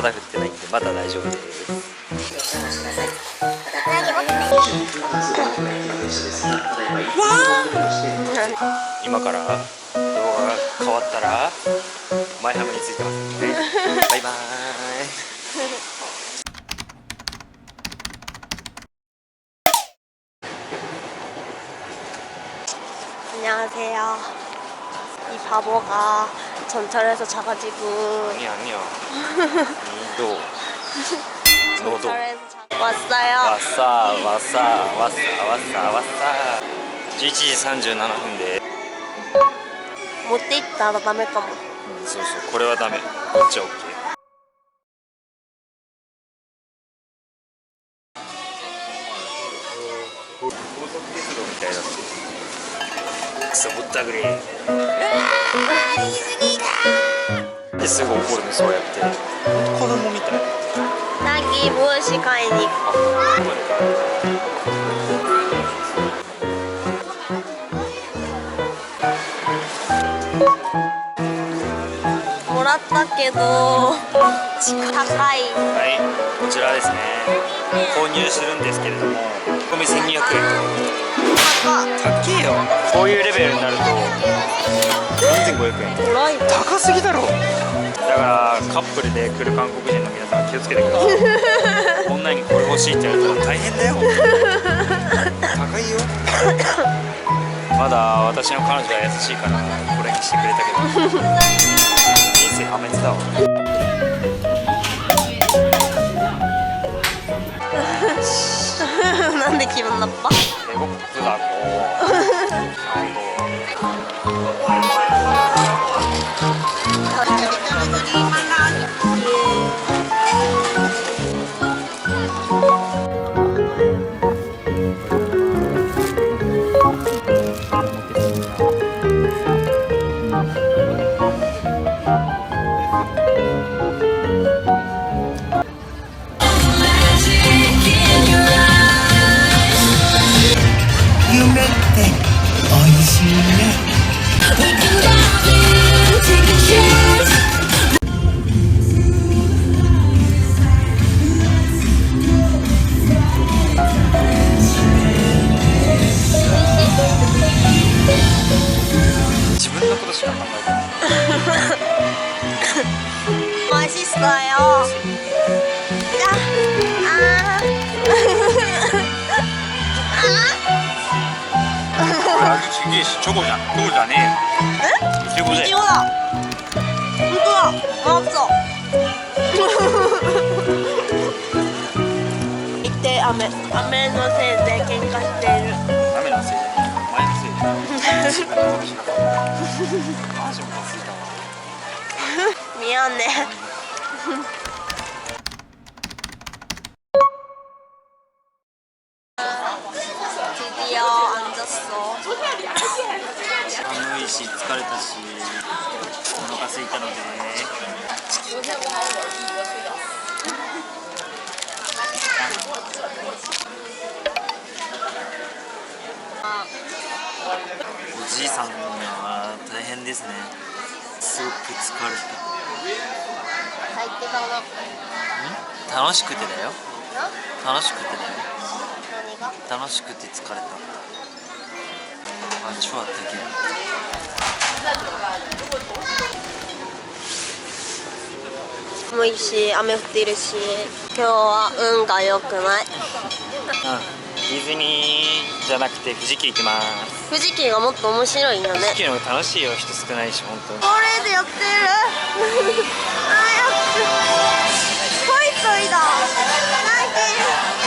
まだ降ってないんでまだ大丈夫です今から動画が変わったらマイハムについてますねバイバーイ 안녕하세요. 이 바보가 전철에서 자가지고 아니야 아니야 너 너도 전철에서 자... 왔어요. 왔어 왔어 왔어 왔어 왔어 11時37分で 못 있다. 나 남의 거 못. うんそうそうこれはダメこっちは OK 高速鉄道みたいだってクソぼったくり すぐ怒るのそうやって。子供みたい。き帽子買いにもらったけど高い。はいこちらですね。購入するんですけれども1200円高えよこういうレベルになると3500円高すぎだろだからカップルで来る韓国人の皆さん気をつけてください女にこれ欲しいっ。て言われたら大変だよ高いよまだ私の彼女は優しいからこれにしてくれたけど人生破滅だわなんで気分나빠 배고프다고. 아이고 チョコじゃチョコじゃねええだ本当だ雨雨のせいで喧嘩している雨のせいお前のせいマジついたわ見ようね idea and ト寒いし疲れたしお腹空いたのでおじいさんは大変ですね。すごく疲れた。楽しくてだよ。楽しくてだよ。楽しくて疲れた。あ超あったけ寒いし雨降っているし。今日は運が良くない。うん。ディズニーじゃなくて富士急行きます。富士急がもっと面白いよね。富士急の方が楽しいよ人少ないし本当にこれでやってる。あやってるトイトイだ。何トイト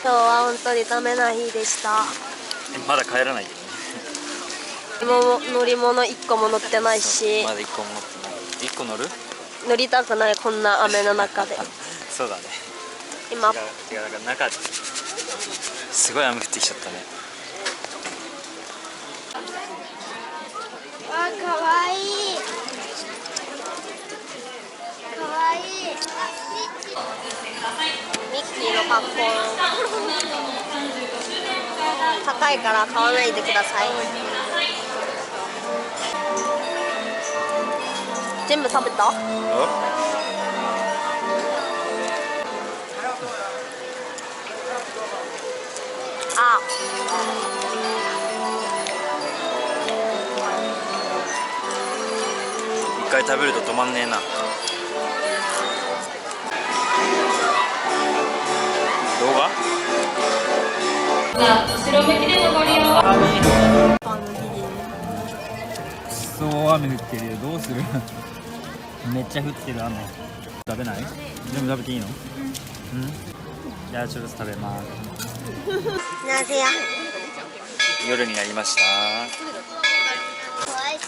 今日は本当にダメな日でした。まだ帰らないけどねもう乗り物1個も乗ってないし。まだ1個も乗ってない。1個乗る？乗りたくないこんな雨の中で。そうだね。今。違うだから中すごい雨降ってきちゃったね。わかわいい。かわいい。ミッキーの格好。高いから買わないでください。全部食べた？1回食べると止まんねえな。そう雨降ってるよどうする？めっちゃ降ってる雨。食べない？でも食べていいの？うん、うん、じゃあちょっと食べます。夜になりました。세요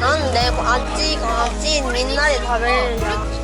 なんであっちがあっちみんなで食べれるじゃん